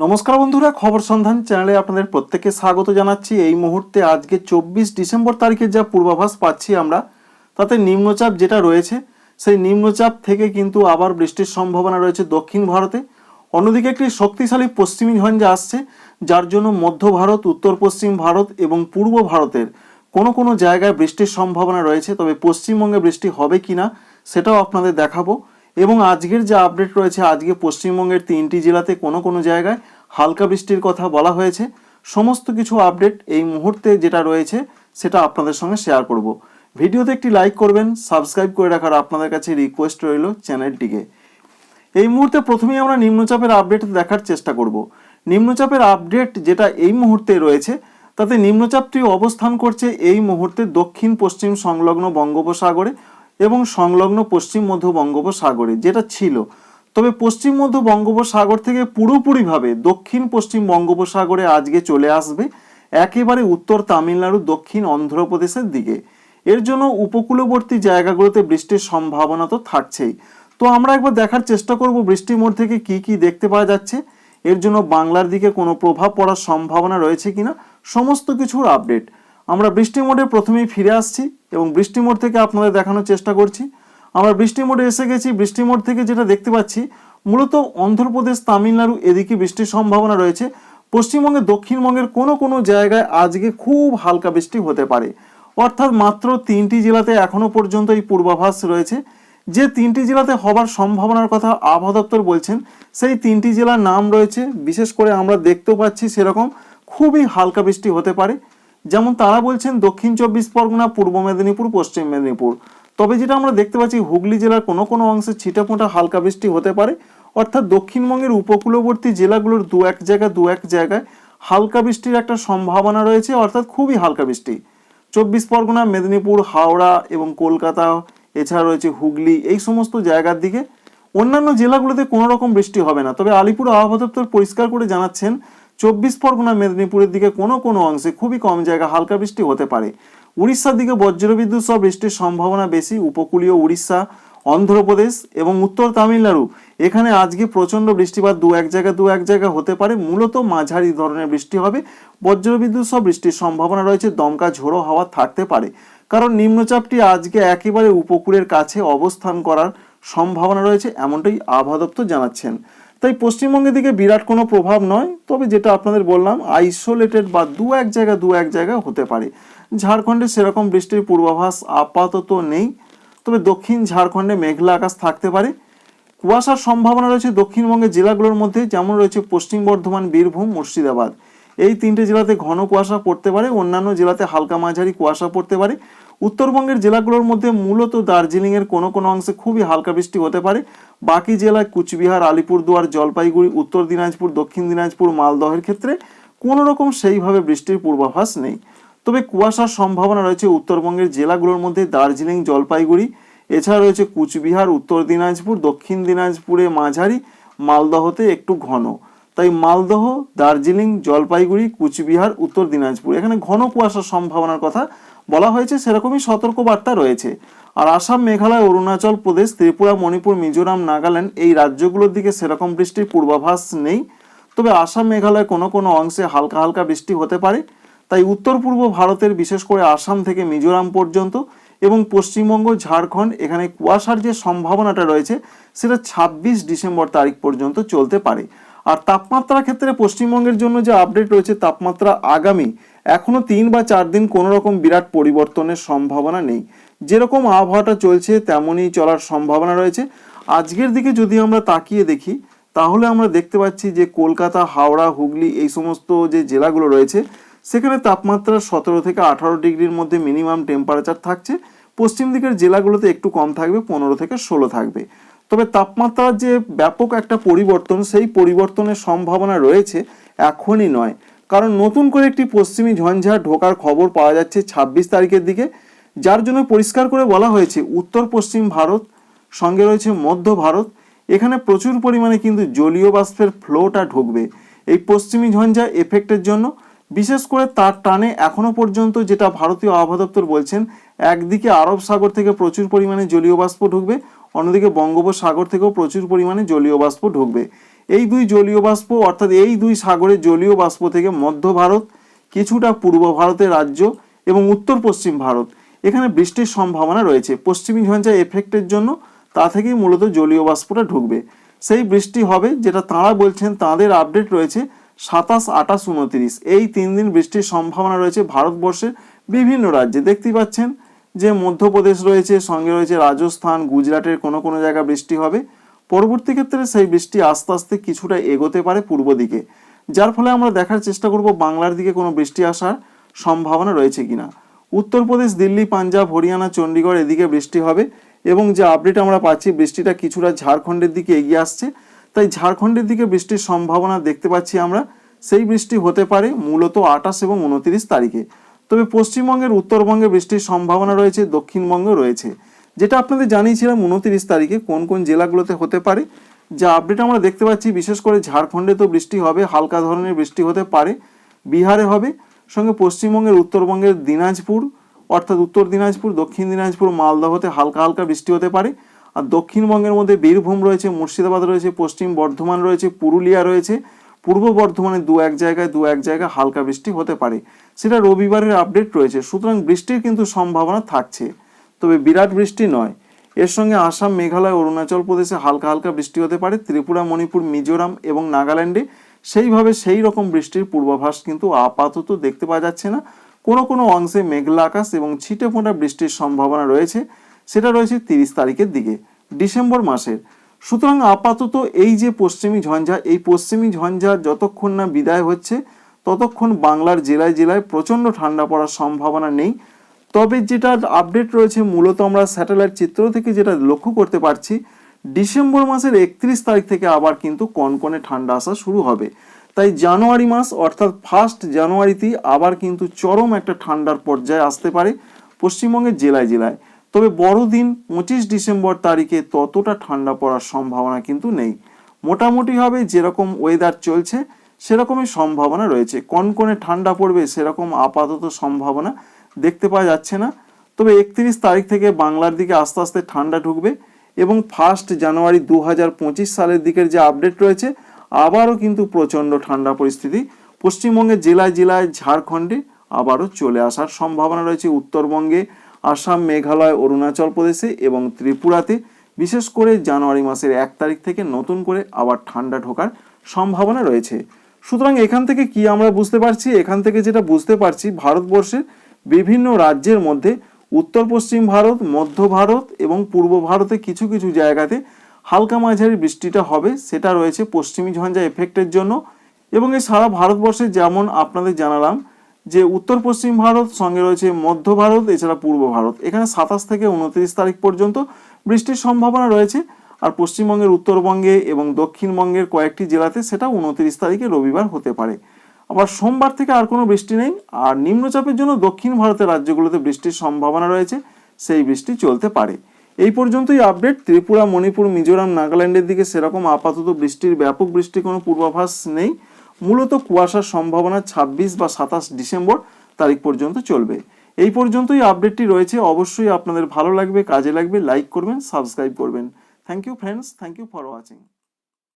নমস্কার বন্ধুরা, খবর সন্ধান চ্যানেলে আপনাদের প্রত্যেককে স্বাগত জানাচ্ছি। এই মুহূর্তে আজকে চব্বিশ ডিসেম্বর তারিখের যা পূর্বাভাস পাচ্ছি আমরা, তাতে নিম্নচাপ যেটা রয়েছে, সেই নিম্নচাপ থেকে কিন্তু আবার বৃষ্টির সম্ভাবনা রয়েছে দক্ষিণ ভারতে। অন্যদিকে একটি শক্তিশালী পশ্চিমী ঝঞ্ঝা আসছে, যার জন্য মধ্য ভারত, উত্তর পশ্চিম ভারত এবং পূর্ব ভারতের কোনো কোনো জায়গায় বৃষ্টির সম্ভাবনা রয়েছে, তবে পশ্চিমবঙ্গে বৃষ্টি হবে কিনা, সেটাও আপনাদের দেখাবো। এবং আজকের যে আপডেট রয়েছে, আজকে পশ্চিমবঙ্গের তিনটি জেলাতে কোনো কোনো জায়গায় হালকা বৃষ্টির কথা বলা হয়েছে। সমস্ত কিছু আপডেট এই মুহূর্তে যেটা রয়েছে, সেটা আপনাদের সঙ্গে শেয়ার করব। ভিডিওতে একটি লাইক করবেন সাবস্ক্রাইব করে রাখার আপনাদের কাছে রিকোয়েস্ট রইল চ্যানেলটিকে এই মুহূর্তে প্রথমেই আমরা নিম্নচাপের আপডেট দেখার চেষ্টা করব। নিম্নচাপের আপডেট যেটা এই মুহূর্তে রয়েছে, তাতে নিম্নচাপটি অবস্থান করছে এই মুহূর্তে দক্ষিণ পশ্চিম সংলগ্ন বঙ্গোপসাগরে। এবং সংলগ্ন পশ্চিম মধ্য বঙ্গোপসাগরে, যেটা ছিল। তবে পশ্চিম মধ্য বঙ্গোপসাগর থেকে পুরোপুরিভাবে দক্ষিণ পশ্চিম বঙ্গোপসাগরে আজকে চলে আসবে, একেবারে উত্তর তামিলনাড়ু দক্ষিণ অন্ধ্রপ্রদেশের দিকে। এর জন্য উপকূলবর্তী জায়গাগুলোতে বৃষ্টির সম্ভাবনা তো থাকছেই। তো আমরা একবার দেখার চেষ্টা করব বৃষ্টির মোড় থেকে কি কি দেখতে পাওয়া যাচ্ছে। এর জন্য বাংলার দিকে কোনো প্রভাব পড়ার সম্ভাবনা রয়েছে কিনা, সমস্ত কিছুর আপডেট আমরা বৃষ্টি মোডে প্রথমেই ফিরে আসছি এবং বৃষ্টি মোড থেকে আপনাদের দেখানোর চেষ্টা করছি। আমরা বৃষ্টি মোডে এসে গেছি। বৃষ্টি মোড থেকে যেটা দেখতে পাচ্ছি, মূলত অন্ধ্রপ্রদেশ, তামিলনাড়ু, এদিকে বৃষ্টির সম্ভাবনা রয়েছে। পশ্চিমবঙ্গের, দক্ষিণবঙ্গের কোনো কোনো জায়গায় আজকে খুব হালকা বৃষ্টি হতে পারে। অর্থাৎ মাত্র তিনটি জেলাতে এখনও পর্যন্ত এই পূর্বাভাস রয়েছে। যে তিনটি জেলাতে হবার সম্ভাবনার কথা আবহাওয়া দপ্তর বলছেন, সেই তিনটি জেলার নাম রয়েছে। বিশেষ করে আমরা দেখতেও পাচ্ছি সেরকম খুবই হালকা বৃষ্টি হতে পারে। যেমন তারা বলছেন দক্ষিণ চব্বিশ পরগনা, পূর্ব মেদিনীপুর, পশ্চিম মেদিনীপুর। তবে যেটা আমরা দেখতে পাচ্ছি, হুগলি জেলার কোনো কোনো অংশে ছিটেফোঁটা হালকা বৃষ্টি হতে পারে। অর্থাৎ দক্ষিণবঙ্গের উপকূলবর্তী জেলাগুলোর দু এক জায়গায়, দু এক জায়গায় হালকা বৃষ্টির একটা সম্ভাবনা রয়েছে, অর্থাৎ খুবই হালকা বৃষ্টি। চব্বিশ পরগনা, মেদিনীপুর, হাওড়া এবং কলকাতা, এছাড়া রয়েছে হুগলি, এই সমস্ত জায়গার দিকে। অন্যান্য জেলাগুলোতে কোনো রকম বৃষ্টি হবে না। তবে আলিপুর আবহাওয়া দপ্তর পরিষ্কার করে জানাচ্ছেন চব্বিশ পরগনা মেদিনীপুরের দিকে কোনো কোনো অংশে খুবই কম জায়গা হালকা বৃষ্টি হতে পারে। উড়িষ্যার দিকে বজ্রবিদ্যুৎ সহ বৃষ্টির সম্ভাবনা বেশি। উপকূলীয় উড়িষ্যা, অন্ধ্রপ্রদেশ এবং উত্তর তামিলনাড়ু। এখানে আজকে প্রচণ্ড বৃষ্টিপাত দু এক জায়গা দু এক জায়গা হতে পারে। মূলত মাঝারি ধরনের বৃষ্টি হবে। বজ্রবিদ্যুৎ সহ বৃষ্টির সম্ভাবনা রয়েছে। দমকা ঝোড়ো হাওয়া থাকতে পারে। কারণ নিম্নচাপটি আজকে একেবারে উপকূলের কাছে অবস্থান করার সম্ভাবনা রয়েছে, এমনটাই আবহাওয়া দপ্তর জানাচ্ছেন। তাই পশ্চিমবঙ্গের দিকে বিরাট কোনো প্রভাব নয়, তবে যেটা আপনাদের বললাম আইসোলেটেড বা দু এক জায়গা, দু এক জায়গা হতে পারে। ঝাড়খণ্ডে সেরকম বৃষ্টির পূর্বাভাস আপাতত নেই, তবে দক্ষিণ ঝাড়খণ্ডে মেঘলা আকাশ থাকতে পারে। কুয়াশার সম্ভাবনা রয়েছে দক্ষিণবঙ্গের জেলাগুলোর মধ্যে, যেমন রয়েছে পশ্চিম বর্ধমান, বীরভূম, মুর্শিদাবাদ। এই তিনটে জেলাতে ঘন কুয়াশা পড়তে পারে, অন্যান্য জেলাতে হালকা মাঝারি কুয়াশা পড়তে পারে। উত্তরবঙ্গের জেলাগুলোর মধ্যে মূলত দার্জিলিংয়ের কোনো কোনো অংশে খুবই হালকা বৃষ্টি হতে পারে। বাকি জেলায় কুচবিহার, আলিপুরদুয়ার, জলপাইগুড়ি, উত্তর দিনাজপুর, দক্ষিণ দিনাজপুর, মালদহের ক্ষেত্রে কোনো রকম সেইভাবে বৃষ্টির পূর্বাভাস নেই। তবে কুয়াশার সম্ভাবনা রয়েছে উত্তরবঙ্গের জেলাগুলোর মধ্যে দার্জিলিং, জলপাইগুড়ি, এছাড়া রয়েছে কুচবিহার, উত্তর দিনাজপুর, দক্ষিণ দিনাজপুরে মাঝারি, মালদহতে একটু ঘন। তাই মালদহ, দার্জিলিং, জলপাইগুড়ি, কুচবিহার, উত্তর দিনাজপুর। এখানে ঘন কুয়াশার সম্ভাবনার কথা বলা হয়েছে, সেরকমই সতর্কবার্তা রয়েছে। আর আসাম, মেঘালয়, অরুণাচল প্রদেশ, ত্রিপুরা, মণিপুর, মিজোরাম, নাগাল্যান্ড এই রাজ্যগুলোর দিকে সেরকম বৃষ্টির পূর্বাভাস নেই। তবে আসাম, মেঘালয় কোনো কোনো অংশে হালকা হালকা বৃষ্টি হতে পারে। তাই উত্তর পূর্ব ভারতের, বিশেষ করে আসাম থেকে মিজোরাম পর্যন্ত এবং পশ্চিমবঙ্গ, ঝাড়খণ্ড, এখানে কুয়াশার যে সম্ভাবনাটা রয়েছে, সেটা ছাব্বিশ ডিসেম্বর তারিখ পর্যন্ত চলতে পারে। আর তাপমাত্রার ক্ষেত্রে পশ্চিমবঙ্গের জন্য যে আপডেট রয়েছে, তাপমাত্রা আগামী এখনও তিন বা চার দিন কোনো রকম বিরাট পরিবর্তনের সম্ভাবনা নেই। যেরকম আবহাওয়াটা চলছে, তেমনই চলার সম্ভাবনা রয়েছে। আজকের দিকে যদি আমরা তাকিয়ে দেখি, তাহলে আমরা দেখতে পাচ্ছি যে কলকাতা, হাওড়া, হুগলি এই সমস্ত যে জেলাগুলো রয়েছে, সেখানে তাপমাত্রা সতেরো থেকে আঠারো ডিগ্রির মধ্যে মিনিমাম টেম্পারেচার থাকছে। পশ্চিম দিকের জেলাগুলোতে একটু কম থাকবে, পনেরো থেকে ষোলো থাকবে। তবে তাপমাত্রার যে ব্যাপক একটা পরিবর্তন, সেই পরিবর্তনের সম্ভাবনা রয়েছে এখনই নয়। কারণ নতুন করে একটি পশ্চিমী ঝঞ্ঝা ঢোকার খবর পাওয়া যাচ্ছে ছাব্বিশ তারিখের দিকে, যার জন্য পরিষ্কার করে বলা হয়েছে উত্তর পশ্চিম ভারত, সঙ্গে রয়েছে মধ্য ভারত। এখানে প্রচুর পরিমাণে কিন্তু জলীয় বাষ্পের ফ্লোটা ঢুকবে এই পশ্চিমী ঝঞ্ঝা এফেক্টের জন্য। বিশেষ করে তার টানে এখনও পর্যন্ত যেটা ভারতীয় আবহাওয়া দপ্তর বলছেন, একদিকে আরব সাগর থেকে প্রচুর পরিমাণে জলীয় বাষ্প ঢুকবে অন্যদিকে বঙ্গোপসাগর থেকেও প্রচুর পরিমাণে জলীয় বাষ্প ঢুকবে। এই দুই জলীয় বাষ্প, অর্থাৎ এই দুই সাগরের জলীয় বাষ্প থেকে মধ্য ভারত, কিছুটা পূর্ব ভারতের রাজ্য এবং উত্তর পশ্চিম ভারত। এখানে বৃষ্টির সম্ভাবনা রয়েছে। পশ্চিমী ঝঞ্ঝা এফেক্টের জন্য তা থেকেই মূলত জলীয় বাষ্পটা ঢুকবে। সেই বৃষ্টি হবে যেটা তাঁরা বলছেন তাদের আপডেট রয়েছে সাতাশ আঠাশ উনত্রিশ। এই তিন দিন বৃষ্টির সম্ভাবনা রয়েছে ভারতবর্ষের বিভিন্ন রাজ্যে। দেখতেই পাচ্ছেন যে মধ্যপ্রদেশ রয়েছে, সঙ্গে রয়েছে রাজস্থান, গুজরাটের কোনো কোনো জায়গা বৃষ্টি হবে। পরবর্তী ক্ষেত্রে সেই বৃষ্টি আস্তে আস্তে কিছুটা এগোতে পারে পূর্ব দিকে, যার ফলে আমরা দেখার চেষ্টা করব বাংলার দিকে কোনো বৃষ্টি আসার সম্ভাবনা রয়েছে কিনা। উত্তরপ্রদেশ, দিল্লি, পাঞ্জাব, হরিয়ানা, চণ্ডীগড় এদিকে বৃষ্টি হবে এবং যে আপডেট আমরা পাচ্ছি, বৃষ্টিটা কিছুটা ঝাড়খণ্ডের দিকে এগিয়ে আসছে। তাই ঝাড়খণ্ডের দিকে বৃষ্টির সম্ভাবনা দেখতে পাচ্ছি আমরা। সেই বৃষ্টি হতে পারে মূলত আঠাশ এবং উনত্রিশ তারিখে। তবে পশ্চিমবঙ্গের উত্তরবঙ্গে বৃষ্টির সম্ভাবনা রয়েছে দক্ষিণবঙ্গে রয়েছে। যেটা আপনাদের জানিয়েছিলাম উনত্রিশ তারিখে কোন কোন জেলাগুলোতে হতে পারে। যা আপডেট আমরা দেখতে পাচ্ছি, বিশেষ করে ঝাড়খণ্ডে তো বৃষ্টি হবে, হালকা ধরনের বৃষ্টি হতে পারে, বিহারে হবে। সঙ্গে পশ্চিমবঙ্গের উত্তরবঙ্গের দিনাজপুর, অর্থাৎ উত্তর দিনাজপুর, দক্ষিণ দিনাজপুর, মালদহতে হালকা হালকা বৃষ্টি হতে পারে। আর দক্ষিণবঙ্গের মধ্যে বীরভূম রয়েছে, মুর্শিদাবাদ রয়েছে, পশ্চিম বর্ধমান রয়েছে, পুরুলিয়া রয়েছে। পূর্ব বর্ধমানে দু এক জায়গায়, দু এক জায়গায় হালকা বৃষ্টি হতে পারে। সেটা রবিবারের আপডেট রয়েছে, সুতরাং বৃষ্টির কিন্তু সম্ভাবনা থাকছে। তবে বিরাট বৃষ্টি নয়। এর সঙ্গে আসাম, মেঘালয়, অরুণাচল প্রদেশে হালকা হালকা বৃষ্টি হতে পারে। ত্রিপুরা, মণিপুর, মিজোরাম এবং নাগাল্যান্ডে সেইভাবে সেই রকম বৃষ্টির পূর্বাভাস কিন্তু আপাতত দেখতে পাওয়া যাচ্ছে না। কোনো কোনো অংশে মেঘলা আকাশ এবং ছিটে ফোঁটা বৃষ্টির সম্ভাবনা রয়েছে। সেটা রয়েছে তিরিশ তারিখের দিকে, ডিসেম্বর মাসের। সুতরাং আপাতত এই যে পশ্চিমী ঝঞ্ঝা, এই পশ্চিমী ঝঞ্ঝা যতক্ষণ না বিদায় হচ্ছে, ততক্ষণ বাংলার জেলায় জেলায় প্রচণ্ড ঠান্ডা পড়ার সম্ভাবনা নেই। তবে যেটা আপডেট রয়েছে, মূলত আমরা স্যাটেলাইট চিত্র থেকে যেটা লক্ষ্য করতে পারছি, ডিসেম্বর মাসের একত্রিশ তারিখ থেকে আবার কিন্তু কনকনে ঠান্ডা আসা শুরু হবে। তাই জানুয়ারি মাস, অর্থাৎ ফার্স্ট জানুয়ারিতেই আবার কিন্তু চরম একটা ঠান্ডার পর্যায়ে আসতে পারে পশ্চিমবঙ্গের জেলায় জেলায়। তবে বড়দিন পঁচিশ ডিসেম্বর তারিখে ততটা ঠান্ডা পড়ার সম্ভাবনা কিন্তু নেই। মোটামুটিভাবে যেরকম ওয়েদার চলছে, সেরকমই সম্ভাবনা রয়েছে। কনকনে ঠান্ডা পড়বে সেরকম আপাতত সম্ভাবনা দেখতে পাওয়া যাচ্ছে না। তবে একত্রিশ তারিখ থেকে বাংলার দিকে আস্তে আস্তে ঠান্ডা ঢুকবে এবং ফার্স্ট জানুয়ারি দু হাজার পঁচিশ সালের দিকের যে আপডেট রয়েছে, আবারও কিন্তু প্রচণ্ড ঠান্ডা পরিস্থিতি। পশ্চিমবঙ্গের জেলায় জেলায় ঝাড়খণ্ডে আবারও চলে আসার সম্ভাবনা রয়েছে। উত্তরবঙ্গে আসাম, মেঘালয়, অরুণাচল প্রদেশে এবং ত্রিপুরাতে। বিশেষ করে জানুয়ারি মাসের এক তারিখ থেকে নতুন করে আবার ঠান্ডা ঢোকার সম্ভাবনা রয়েছে। সুতরাং এখান থেকে কি আমরা বুঝতে পারছি? এখান থেকে যেটা বুঝতে পারছি, ভারতবর্ষের বিভিন্ন রাজ্যের মধ্যে উত্তর পশ্চিম ভারত, মধ্য ভারত এবং পূর্ব ভারতে কিছু কিছু জায়গাতে হালকা মাঝারি বৃষ্টিটা হবে, সেটা রয়েছে পশ্চিমী ঝঞ্ঝা এফেক্টের জন্য। এবং এই সারা ভারতবর্ষে যেমন আপনাদের জানালাম যে উত্তর পশ্চিম ভারত, সঙ্গে রয়েছে মধ্য ভারত, এছাড়া পূর্ব ভারত। এখানে সাতাশ থেকে উনত্রিশ তারিখ পর্যন্ত বৃষ্টির সম্ভাবনা রয়েছে। আর পশ্চিমবঙ্গের উত্তরবঙ্গে এবং দক্ষিণবঙ্গের কয়েকটি জেলাতে সেটা উনত্রিশ তারিখে রবিবার হতে পারে। আবার সোমবার থেকে আর কোনো বৃষ্টি নেই। আর নিম্নচাপের জন্য দক্ষিণ ভারতের রাজ্যগুলোতে বৃষ্টির সম্ভাবনা রয়েছে। সেই বৃষ্টি চলতে পারে। এই পর্যন্তই আপডেট। ত্রিপুরা, মণিপুর, মিজোরাম, নাগাল্যান্ডের দিকে সেরকম আপাতত বৃষ্টির, ব্যাপক বৃষ্টির কোনো পূর্বাভাস নেই। মূলত কুয়াশার সম্ভাবনা ছাব্বিশ বা সাতাশ ডিসেম্বর তারিখ পর্যন্ত চলবে। এই পর্যন্তই আপডেটটি রয়েছে। অবশ্যই আপনাদের ভালো লাগবে, কাজে লাগবে, লাইক করবেন, সাবস্ক্রাইব করবেন। Thank you friends thank you for watching